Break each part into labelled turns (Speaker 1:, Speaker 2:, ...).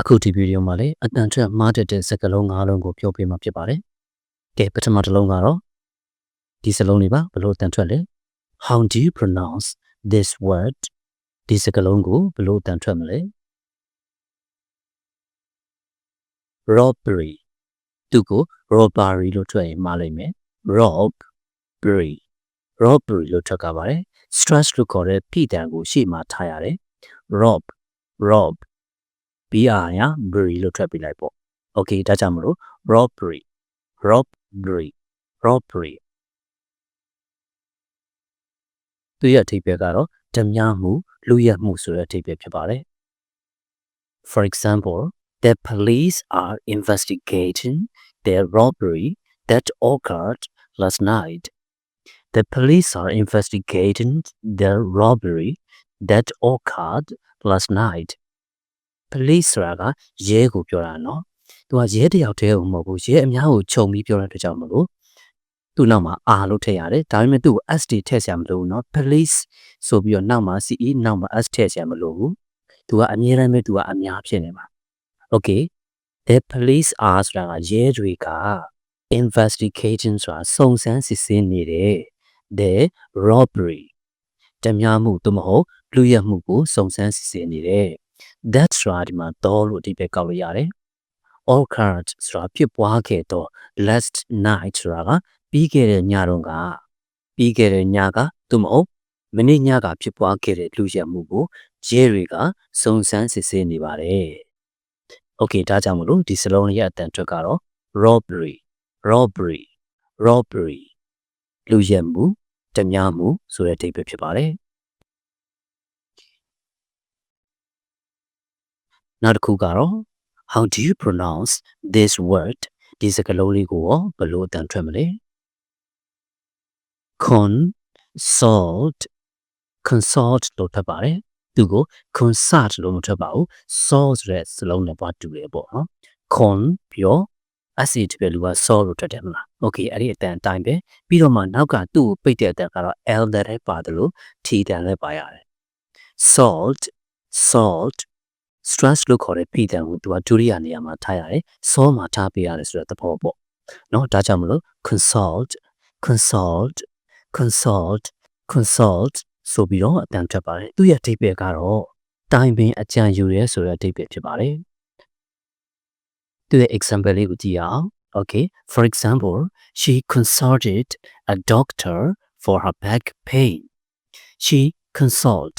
Speaker 1: အခုဒီဗီဒီယိုမှာလည်းအတန်ထွက်မှားတတ်တဲ့စကားလုံး၅လုံးကိုပြောပြမှာဖြစ်ပါတယ်။ကဲပထမတစ်လုံးကတော့ဒီစလုံးလေးပါဘယ်လိုအတန်ထွက်လဲ How do you pronounce this word ဒီစကားလုံးကိုဘယ်လိုအတန်ထွက်မလဲ Robbery သူကို robbery လို့ထွက်ရင်မှားလိမ့်မယ် Robbery robbery လို့ထွက်ကပါတယ် stress လို့ခေါ်တဲ့ဖိတံကိုရှေ့မှာထားရတယ် rob rob BR ရ bury လို့ထွက်ပြလိုက်ပေါ့။ Okay ဒါကြောင့်မလို့ robbery robbery robbery သူရဲ့အဓိပ္ပာယ်ကတော့ဓမြမှုလူရက်မှုဆိုတဲ့အဓိပ္ပာယ်ဖြစ်ပါတယ်။ For example, the police are investigating the robbery that occurred last night. The police are investigating the robbery that occurred last night. police ဆိုတာကရဲကိုပြောတာเนาะသူကရဲတယောက်တည်းကိုမဟုတ်ဘူးရဲအများကိုခြုံပြီးပြောတဲ့အတွက်ကြောင့်မလို့သူ့နောက်မှာ R လို့ထည့်ရတယ်ဒါပေမဲ့သူ့ကို S တီထည့်ဆရာမလိုဘူးเนาะ police ဆိုပြီးတော့နောက်မှာ CE နောက်မှာ S ထည့်ဆရာမလိုဘူးသူကအမြဲတမ်းပဲသူကအများဖြစ်နေမှာ okay the police are ဆိုတာကရဲတွေက investigation ဆိုတာစုံစမ်းစစ်ဆေးနေတယ် the robbery တမမှုသို့မဟုတ်လူရက်မှုကိုစုံစမ်းစစ်ဆေးနေတယ် that's right ဒီမှာတော့လို့အဓိပ္ပာယ်ကောက်လို့ရတယ် all cards ဆိုတာဖြစ်ပွားခဲ့တော့ last night ဆိုတာကပြီးခဲ့တဲ့ညတုန်းကပြီးခဲ့တဲ့ညကသို့မဟုတ်မနေ့ညကဖြစ်ပွားခဲ့တဲ့လူရက်မှုကိုရဲတွေကစုံစမ်းစစ်ဆေးနေပါတယ် Okay ဒါကြောင့်မလို့ဒီစလုံးရဲ့အတန်ထွက်ကတော့ robbery robbery robbery လူရက်မှုဓမြမှုဆိုတဲ့အဓိပ္ပာယ်ဖြစ်ပါတယ်နောက်တစ်ခုကတော့ how do you pronounce this word ဒီစကားလုံးလေးကိုရောဘယ်လိုအတန်ထွက်မလဲ consult consult လို့ထွက်ပါတယ် သူကို consult လို့မထွက်ပါဘူး sol ဆိုတဲ့စလုံးနဲ့ပွားတူတယ်ပေါ့နော် con ပြီးတော့ s တပြည့်လူက sol လို့ထွက်တယ်မလား okay အဲ့ဒီအတန်အတိုင်းပဲပြီးတော့မှနောက်ကသူ့ကိုပိတ်တဲ့အတန်ကတော့ l တဲ့ထဲပါတယ်လို့ t တန်လည်းပါရတယ် salt salt stress လို့ခေါ်တဲ့ဖိတံကိုသူကဒုတိယနေရာမှာထားရတယ်။ saw မှာထားပေးရတယ်ဆိုတဲ့သဘောပေါ့။နော်ဒါကြောင့်မလို့ consult consult consult consult ဆိုပြီးတော့အတန်ထွက်ပါတယ်။သူ့ရဲ့အဓိပ္ပာယ်ကတော့တိုင်ပင်အကြံယူရဲဆိုတဲ့အဓိပ္ပာယ်ဖြစ်ပါတယ်။သူရဲ့ example လေးကိုကြည့်အောင်။ Okay for example she consulted a doctor for her back pain she consult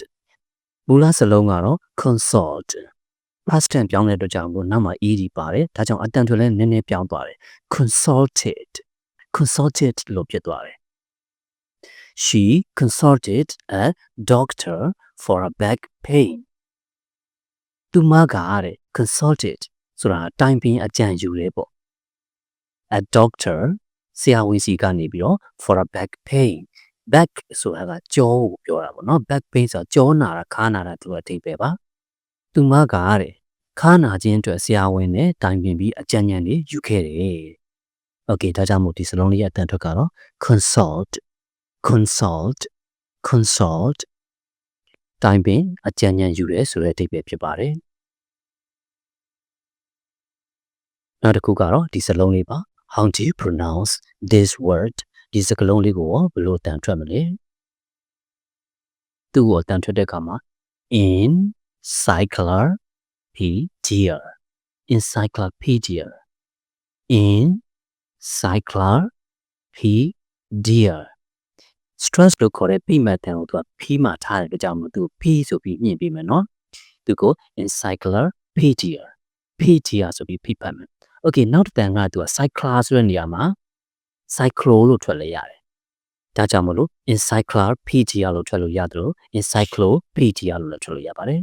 Speaker 1: မူလစလုံးကတော့ consult past tense ပြောင်းတဲ့အတွက်ကြောင့်ကိုနောက်မှာ ed ပါတယ်ဒါကြောင့်အတန်ထွက်လဲနည်းနည်းပြောင်းသွားတယ် consulted consulted လို့ဖြစ်သွားတယ် she consulted a doctor for a back pain သူမကတဲ့ consulted ဆိုတာတိုင်ပင်အကြံယူတယ်ပေါ့ a doctor ဆရာဝန်စီကနေပြီးတော့ for a back pain back ဆိုတာကကြောကိုပြောတာပေါ့နော် back pain ဆိုတာကြောနာတာခါနာတာသူအထိပ္ပယ်ပါသူမကတဲ့ခါနာခြင်းအတွက်ဆရာဝန်နဲ့တိုင်ပင်ပြီးအကြံဉာဏ်တွေယူခဲ့တယ်။ Okay ဒါကြောင့်မို့ဒီစလုံးလေးရဲ့အတန်ထွက်ကတော့ consult consult consult တိုင်ပင်အကြံဉာဏ်ယူရဲဆိုတဲ့အဓိပ္ပာယ်ဖြစ်ပါတယ်။နောက်တစ်ခုကတော့ဒီစလုံးလေးပါ how do you pronounce this word ဒီစကားလုံးလေးကိုဘယ်လိုအတန်ထွက်မလဲသူ့ကိုအတန်ထွက်တဲ့အခါမှာ in cycler Encyclopedia Encyclopedia Encyclopedia stress လို့ခေါ်တဲ့ပြမှတ်တန်ကိုသူက P မှာထားတဲ့ကြောင့်မို့သူ P ဆိုပြီးညှင့်ပြီးမယ်နော်သူကို encyclopedia pedia ဆိုပြီးဖိပတ်မယ် okay နောက်တစ်တန်ကသူက cycler ဆိုတဲ့နေရာမှာ cyclo လို့ထွက်လဲရတယ်ဒါကြောင့်မလို့ encyclopedia လို့ထွက်လို့ရတယ်လို့ encyclopedia လို့လည်းထွက်လို့ရပါတယ်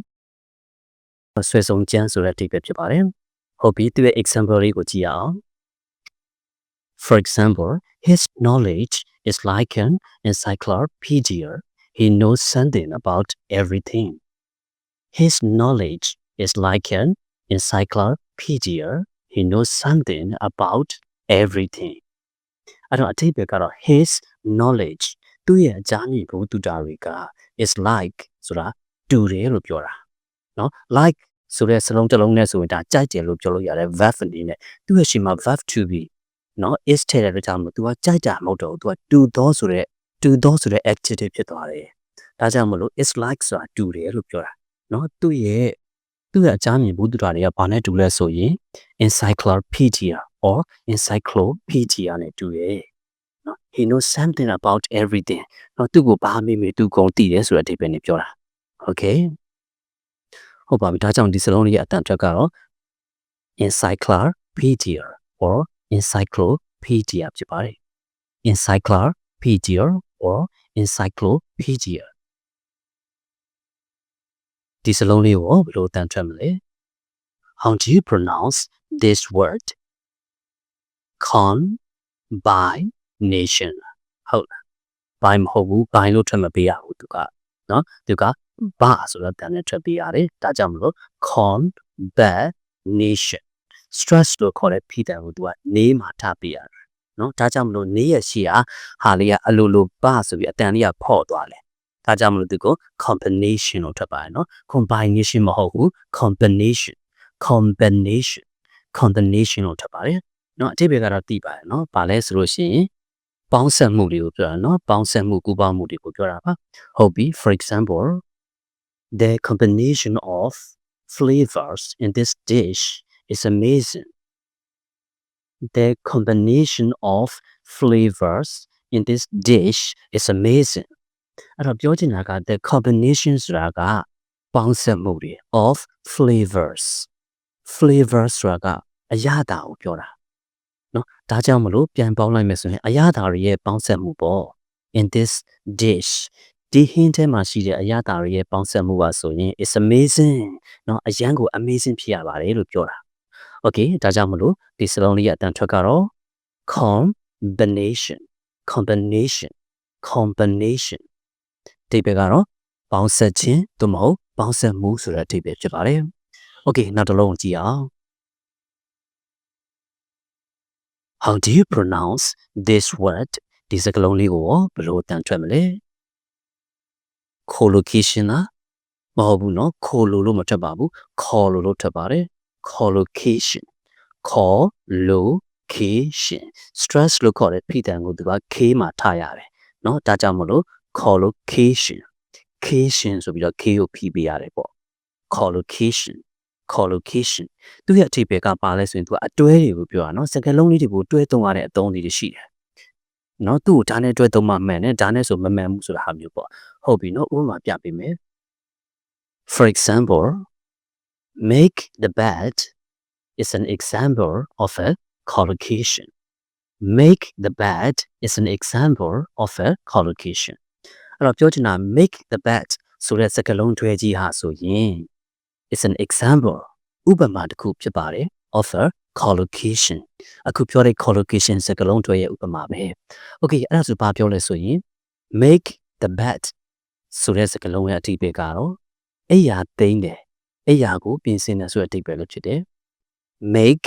Speaker 1: ဆွဲဆုံးကျမ်းဆိုတဲ့အဓိပ္ပာယ်ဖြစ်ပါတယ်။ဟုတ်ပြီသူရဲ့ example လေးကိုကြည့်ရအောင်။ For example, his knowledge is like an encyclopedia. He knows something about everything. His knowledge is like an encyclopedia he knows something about everything အဲ့တော့အထိပ္ပယ်ကတော့ his knowledge သူ့ရဲ့အကြမ်းမြင်ဘုသူတာတွေက is like ဆိုတာတူတယ်လို့ပြောတာเนาะ like ဆိုတဲ့စလုံးတစ်လုံးနဲ့ဆိုရင်ဒါကြိုက်တယ်လို့ပြောလို့ရတယ် verb အနေနဲ့သူ့ရဲ့ရှင်မှာ verb to be နော် is ထည့်တဲ့အတွက်ကြောင့်မို့ तू ကကြိုက်တာမဟုတ်တော့ဘူး तू က do သောဆိုတဲ့ do သောဆိုတဲ့ adjective ဖြစ်သွားတယ်ဒါကြောင့်မို့လို့ is like ဆိုတာ do တယ်လို့ပြောတာနော်သူ့ရဲ့သူ့ရဲ့အကြမ်းမြင်ဘုဒ္ဓတာတွေကဘာနဲ့တူလဲဆိုရင် encyclopedia or encyclopedia နဲ့တူရဲ့နော် he knows something about everything နော်သူ့ကိုဘာမေးမေးသူကုန်သိတယ်ဆိုတဲ့အဓိပ္ပာယ်နဲ့ပြောတာ okay ဟုတ်ပါပြီဒါကြောင့်ဒီစလုံးလေးရဲ့အတန်ထွက်ကတော့ encyclopedia or encyclopedia ဖြစ်ပါတယ် encyclopedia or encyclopedia ဒီစလုံးလေးကိုဘယ်လိုတန်ထွက်မလဲ How do you pronounce this word? Con by nation ဟုတ်လား by မဟုတ်ဘူး by လို့ထွက်မပေးရဘူးသူကနော်သူက ba ဆိုတော့တန်နဲ့ထွက်ပေးရတယ်ဒါကြောင့်မလို့ con by nation stress လို့ခေါ်တဲ့ဖိတံကိုသူကနေမှာထပေးရတယ်နော်ဒါကြောင့်မလို့နေရရှိရာဟာလေးကအလိုလိုပဆိုပြီးအတန်လေးကဖော့သွားတယ်ဒါကြောင့်မလို့သူကို combination လို့ထပ်ပါတယ်နော် combination မဟုတ်ဘူး combination combination combination လို့ထပ်ပါတယ်နော်အတိပ္ပယ်ကတော့သိပါတယ်နော်ဘာလဲဆိုလို့ရှိရင်ပေါင်းဆက်မှုတွေကိုပြောတာနော်ပေါင်းဆက်မှုကူပေါင်းမှုတွေကိုပြောတာပါဟုတ်ပြီ for example the combination of flavors in this dish is amazing the combination of flavors in this dish is amazing အဲ့တော့ပြောချင်တာက the combination ဆိုတာကပေါင်းဆက်မှုတွေ of flavors flavors ဆိုတာကအရသာကိုပြောတာเนาะဒါကြောင့်မလို့ပြန်ပေါင်းလိုက်မယ်ဆိုရင်အရသာတွေရဲ့ပေါင်းဆက်မှုပေါ့ in this dish ဒီဟင်းထဲမှာရှိတဲ့အရသာတွေရဲ့ပေါင်းဆက်မှုပါဆိုရင် is amazing เนาะအရန်ကို amazing ဖြစ်ရပါတယ်လို့ပြောတာ okay ဒါကြောင့်မလို့ဒီစလုံးလေးရဲ့အတန်ထွက်ကတော့ combination combination combination ဒီပဲကတော့ပေါင်းဆက်ခြင်းသို့မဟုတ်ပေါင်းဆက်မှုဆိုတဲ့အဓိပ္ပာယ်ဖြစ်ပါတယ် okay နောက်တစ်လုံးကြည့်အောင် How do you pronounce this word ဒီစကားလုံးလေးကိုဘယ်လိုတန်ထွက်မလဲ collocation လားမဟုတ်ဘူးเนาะ collo လို့မထွက်ပါဘူး call လို့ထွက်ပါတယ် collocation collocation stress လို့ခေါ်တဲ့ဖိတံကိုသူက k မှာထားရတယ်เนาะဒါကြောင့်မလို့ collocation cation ဆိုပြီးတော့ k ကိုဖိပေးရတယ်ပေါ့ collocation collocation သူရဲ့အထိပ္ပယ်ကပါလဲဆိုရင်သူကအတွဲတွေကိုပြောတာเนาะစကားလုံးလေးတွေကိုတွဲသုံးရတဲ့အသုံးလေးတွေရှိတယ်เนาะသူ့ကိုဒါနဲ့တွဲသုံးမှမှန်တယ်ဒါနဲ့ဆိုမမှန်ဘူးဆိုတာဟာမျိုးပေါ့ဟုတ်ပြီเนาะဥပမာပြပေးမယ် For example make the bed is an example of a collocation make the bed is an example of a collocation အဲ့တော့ပြောချင်တာ make the bed ဆိုတဲ့စကားလုံးတွဲကြီးဟာဆိုရင် is an example ဥပမာတစ်ခုဖြစ်ပါတယ် of a collocation အခုပြောတဲ့ collocation စကားလုံးတွဲရဲ့ဥပမာပဲ okay အဲ့ဒါဆိုဘာပြောလဲဆိုရင် make the bed ဆိုတဲ့စကားလုံးရဲ့အဓိပ္ပာယ်ကတော့အိယာသိမ့်တယ် အိယာကိုပြင်ဆင်တယ်ဆိုတဲ့အဓိပ္ပာယ်လို့ဖြစ်တယ် make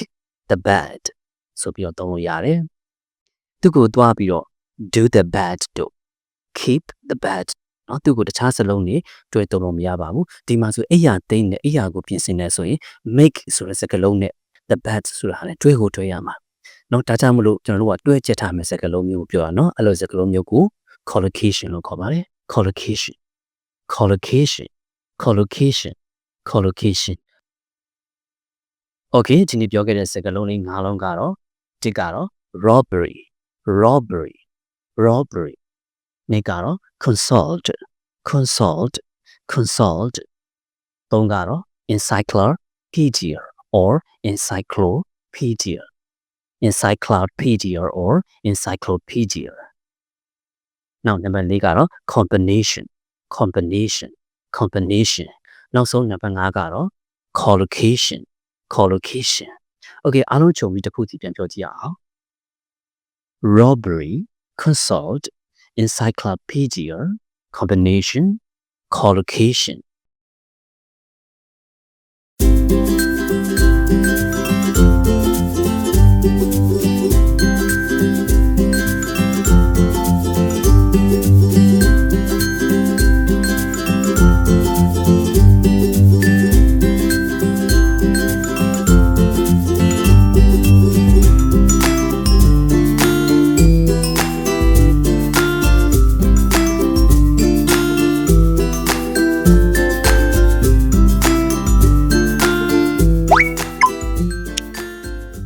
Speaker 1: the bed ဆိုပြီးတော့သုံးလို့ရတယ်သူကိုသွားပြီးတော့ do the bed တို့ keep the bed เนาะသူကိုတခြားစလုံးတွေတွဲသုံးလို့မရပါဘူးဒီမှာဆိုအိယာသိမ့်တယ်အိယာကိုပြင်ဆင်တယ်ဆိုရင် make ဆိုတဲ့စကားလုံးနဲ့ the bed ဆိုတာဟာလည်းတွဲကိုတွဲရမှာเนาะဒါကြောင့်မလို့ကျွန်တော်တို့ကတွဲချက်ထားမယ့်စကားလုံးမျိုးကိုပြောတာเนาะအဲ့လိုစကားလုံးမျိုးကို collocation လို့ခေါ်ပါတယ် collocation collocation collocation collocation okay ဒီနေ့ပြောခဲ့တဲ့စကားလုံးလေး၅လုံးကတော့တစ်ကတော့ robbery robbery robbery နှစ်ကတော့ consult consult consult သုံးကတော့ encyclopedia or encyclopedia encyclopedia or encyclopedia နောက်နံပါတ်၄ကတော့ combination combination combination နောက်ဆုံးနံပါတ်5ကတော့ collocation collocation okay အားလုံးခြုံပြီးတစ်ခုစီပြန်ပြောကြည့်အောင် robbery consult encyclopedia combination collocation